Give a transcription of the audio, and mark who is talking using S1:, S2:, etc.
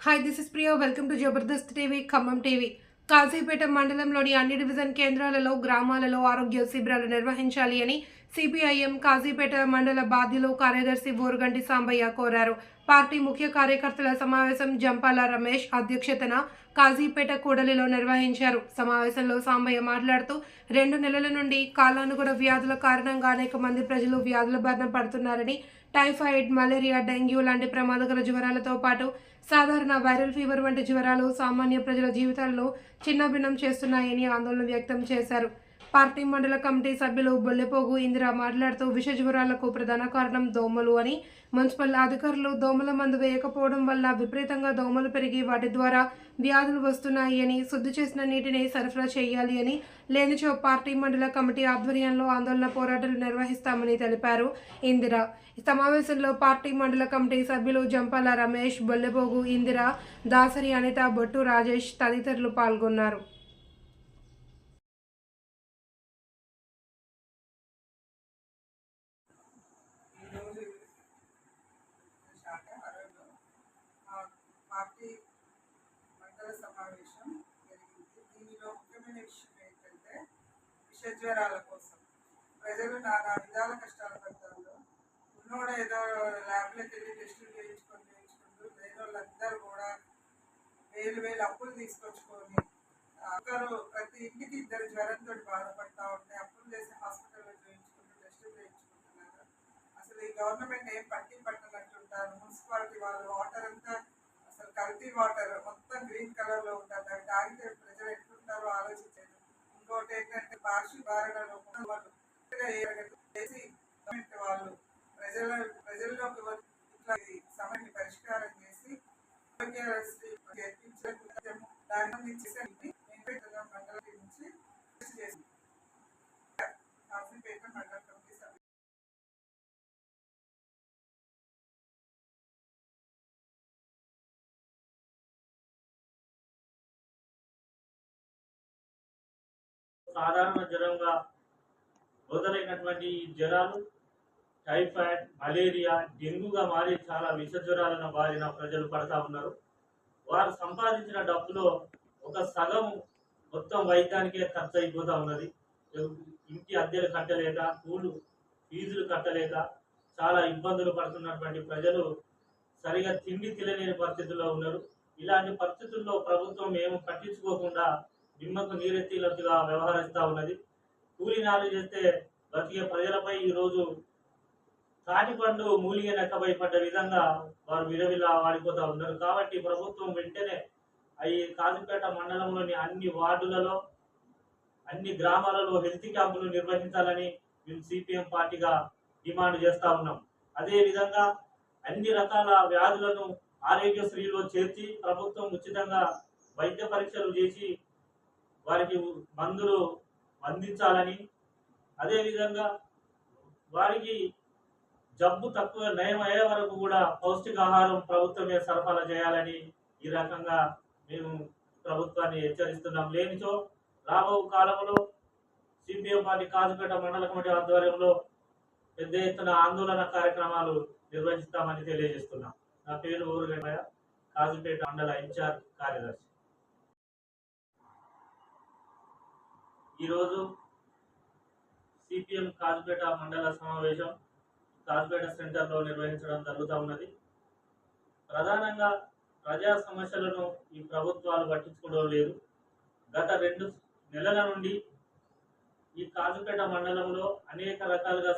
S1: Hi this is Priya welcome to Jabardasth TV Khammam TV Kazipet మండలంలోని అన్ని division కేంద్రాలలో గ్రామాలలో ఆరోగ్య శిబిరాలు నిర్వహించాలి అని సిపిఐఎం కాజీపేట మండల బాధ్యులు కార్యదర్శి బోరుగంటి సాంబయ్య కోరారు పార్టీ ముఖ్య కార్యకర్తల సమావేశం జంపాల రమేష్ అధ్యక్షతన కాజీపేట కూడలిలో నిర్వహించారు సమావేశంలో సాంబయ్య మాట్లాడుతూ రెండు నెలల నుండి కాలానుగుణ వ్యాధుల కారణంగా అనేక మంది ప్రజలు వ్యాధుల బారిన పడుతున్నారని టైఫాయిడ్ మలేరియా డెంగ్యూ లాంటి ప్రమాదకర జ్వరాలతో పాటు సాధారణ వైరల్ ఫీవర్ వంటి జ్వరాలు సామాన్య ప్రజల జీవితాల్లో చిన్నభిన్నం చేస్తున్నాయని ఆందోళన వ్యక్తం చేశారు. పార్టీ మండల కమిటీ సభ్యులు బొల్లెపోగు ఇందిర మాట్లాడుతూ విష జ్వరాలకు ప్రధాన కారణం దోమలు అని. మున్సిపల్ అధికారులు దోమల మందు వేయకపోవడం వల్ల విపరీతంగా దోమలు పెరిగి వాటి ద్వారా వ్యాధులు వస్తున్నాయి అని శుద్ధి చేసిన నీటిని సరఫరా చేయాలి అని లేనిచో పార్టీ మండల కమిటీ ఆధ్వర్యంలో ఆందోళన పోరాటాలు నిర్వహిస్తామని తెలిపారు ఇందిర. సమావేశంలో పార్టీ మండల కమిటీ సభ్యులు జంపాల రమేష్ బొల్లెపోగు ఇందిర దాసరి అనిత బొట్టు రాజేష్ తదితరులు పాల్గొన్నారు.
S2: పార్టీ మండల సమావేశం జరిగింది. దీనిలో ముఖ్యమైన విషయం ఏంటంటే విష జ్వరాల కోసం. ప్రజలు నానా విధాల కష్టాలు పడతారు ఉన్నోడు ఏదో ల్యాబ్లోకి వెళ్ళి టెస్టులు చేయించుకొని చేయించుకుంటూ లేని వాళ్ళందరూ కూడా వేలు వేలు అప్పులు తీసుకొచ్చుకొని ఒకరు ప్రతి ఇంటికి ఇద్దరు జ్వరంతో బాధపడతా ఉంటే అప్పులు చేసి హాస్పిటల్లో చేయించుకుంటూ టెస్టులు చేయించుకుంటున్నారు. అసలు ఈ గవర్నమెంట్ ఏం పట్టి పట్టనట్టుంటారు? మున్సిపాలిటీ వాళ్ళు వాటర్ అంతా కల్తీ వాటర్ మొత్తం గ్రీన్ కలర్లో ఉంటుంది అవి తాగితే ప్రజలు ఎట్లుంటారో ఆలోచించారు ఇంకోటి ఏంటంటే పార్షి బారిన వాళ్ళు చేసి వాళ్ళు ప్రజల ప్రజల్లోకి ఇట్లా సమస్య పరిష్కారం చేసి ఆరోగ్యశ్రీ చేర్పించడం దాని నుంచి మండలం నుంచి
S3: సాధారణ జ్వరంగా మొదలైనటువంటి ఈ జ్వరాలు టైఫాయిడ్ మలేరియా డెంగ్యూగా మారి చాలా విష జ్వరాలను బారిన ప్రజలు పడతా ఉన్నారు. వారు సంపాదించిన డబ్బులో ఒక సగం మొత్తం వైద్యానికే ఖర్చు అయిపోతూ ఉన్నది. ఇంటి అద్దెలు కట్టలేక కూలు ఫీజులు కట్టలేక చాలా ఇబ్బందులు పడుతున్నటువంటి ప్రజలు సరిగా తిండి తినలేని పరిస్థితుల్లో ఉన్నారు. ఇలాంటి పరిస్థితుల్లో ప్రభుత్వం ఏమి పట్టించుకోకుండా నిమ్మకు నీరెత్తినట్టుగా వ్యవహరిస్తూ ఉన్నది. కూలి నాలు చేస్తే బతికే ప్రజలపై ఈరోజు తాటిపండు మూలిగ నెక్కపై పడ్డ విధంగా వారు విరవిలా వాడిపోతా ఉన్నారు. కాబట్టి ప్రభుత్వం వెంటనే ఈ కాజుపేట మండలంలోని అన్ని వార్డులలో అన్ని గ్రామాలలో హెల్త్ క్యాంపులు నిర్వహించాలని మేము సిపిఎం పార్టీగా డిమాండ్ చేస్తా ఉన్నాం. అదేవిధంగా అన్ని రకాల వ్యాధులను ఆరోగ్యశ్రీలో చేర్చి ప్రభుత్వం ఉచితంగా వైద్య పరీక్షలు చేసి వారికి మందులు అందించాలని అదేవిధంగా వారికి జబ్బు తక్కువ నయం అయ్యే వరకు కూడా పౌష్టికాహారం ప్రభుత్వమే సరఫరా చేయాలని ఈ రకంగా మేము ప్రభుత్వాన్ని హెచ్చరిస్తున్నాం. లేనిచో రాబో కాలంలో సిపిఎం పార్టీ కాజుపేట మండల కమిటీ ఆధ్వర్యంలో పెద్ద ఎత్తున ఆందోళన కార్యక్రమాలు నిర్వహిస్తామని తెలియజేస్తున్నాం. నా పేరు ఊరుగడ్డ కాజుపేట మండల ఇన్ఛార్జ్ కార్యదర్శి. ఈరోజు సిపిఎం కాజుపేట మండల సమావేశం కాజుపేట సెంటర్లో నిర్వహించడం జరుగుతూ ఉన్నది. ప్రధానంగా ప్రజా సమస్యలను ఈ ప్రభుత్వాలు పట్టించుకోవడం లేదు. గత రెండు నెలల నుండి ఈ కాజుపేట మండలంలో అనేక రకాలుగా